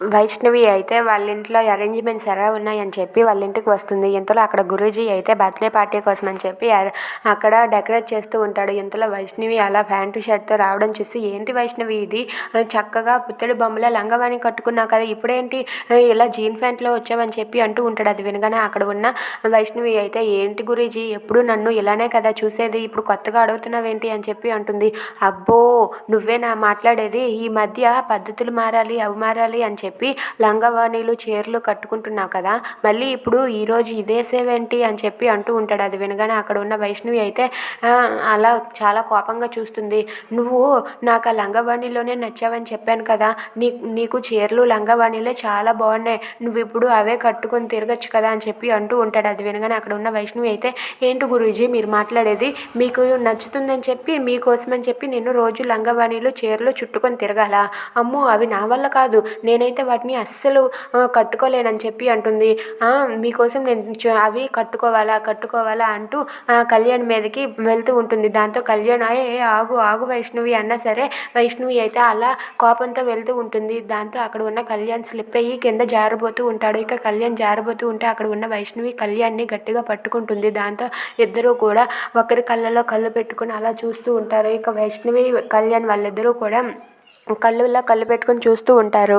వైష్ణవి అయితే వాళ్ళ ఇంట్లో అరేంజ్మెంట్స్ ఎలా ఉన్నాయని చెప్పి వాళ్ళ ఇంటికి వస్తుంది. ఇంతలో అక్కడ గురూజీ అయితే బర్త్డే పార్టీ కోసం అని చెప్పి అక్కడ డెకరేట్ చేస్తూ ఉంటాడు. ఇంతలో వైష్ణవి అలా ప్యాంటు షర్ట్తో రావడం చూసి ఏంటి వైష్ణవి ఇది? చక్కగా పుత్తడి బొమ్మల లంగవాణి కట్టుకున్నావు కదా ఇప్పుడేంటి? ఇలా జీన్ ప్యాంట్లో వచ్చావని చెప్పి అంటూ ఉంటాడు. అది వినగానే అక్కడ ఉన్న వైష్ణవి అయితే ఏంటి గురూజీ? ఎప్పుడు నన్ను ఇలానే కదా చూసేది? ఇప్పుడు కొత్తగా అడుగుతున్నావేంటి? అని చెప్పి అంటుంది. అబ్బో నువ్వే నా మాట్లాడేది? ఈ మధ్య పద్ధతులు మారాలి అవి మారాలి అని చెప్పి లంగవాణీలు చీరలు కట్టుకుంటున్నావు కదా మళ్ళీ ఇప్పుడు ఈరోజు ఇదే సేవేంటి అని చెప్పి అంటూ ఉంటాడు. అది వినగానే అక్కడ ఉన్న వైష్ణవి అయితే అలా చాలా కోపంగా చూస్తుంది. నువ్వు నాకు ఆ లంగవాణిలోనే నచ్చావని చెప్పాను కదా. నీ నీకు చీరలు లంగవాణిలే చాలా బాగున్నాయి. నువ్వు ఇప్పుడు అవే కట్టుకొని తిరగచ్చు కదా అని చెప్పి అంటూ ఉంటాడు. అది వినగానే అక్కడ ఉన్న వైష్ణవి అయితే ఏంటి గురూజీ మీరు మాట్లాడేది మీకు నచ్చుతుందని చెప్పి మీకోసమని చెప్పి నేను రోజు లంగవాణిలు చీరలు చుట్టుకొని తిరగాల? అమ్మో అవి నా వల్ల కాదు. నేనైతే వాటిని అస్సలు కట్టుకోలేనని చెప్పి అంటుంది. మీకోసం నేను అవి కట్టుకోవాలా కట్టుకోవాలా అంటూ కళ్యాణ్ మీదకి వెళ్తూ ఉంటుంది. దాంతో కళ్యాణ్ "ఏ ఆగు ఆగు వైష్ణవి అన్నా సరే వైష్ణవి అయితే అలా కోపంతో వెళ్తూ ఉంటుంది. దాంతో అక్కడ ఉన్న కళ్యాణ్ స్లిప్ అయ్యి కింద జారబోతూ ఉంటాడు. ఇక కళ్యాణ్ జారబోతూ ఉంటే అక్కడ ఉన్న వైష్ణవి కళ్యాణ్ని గట్టిగా పట్టుకుంటుంది. దాంతో ఇద్దరూ కూడా ఒకరి కళ్ళలో కళ్ళు పెట్టుకుని అలా చూస్తూ ఉంటారు. ఇక వైష్ణవి కళ్యాణ్ వాళ్ళిద్దరూ కూడా కళ్ళులో కళ్ళు పెట్టుకొని చూస్తూ ఉంటారు.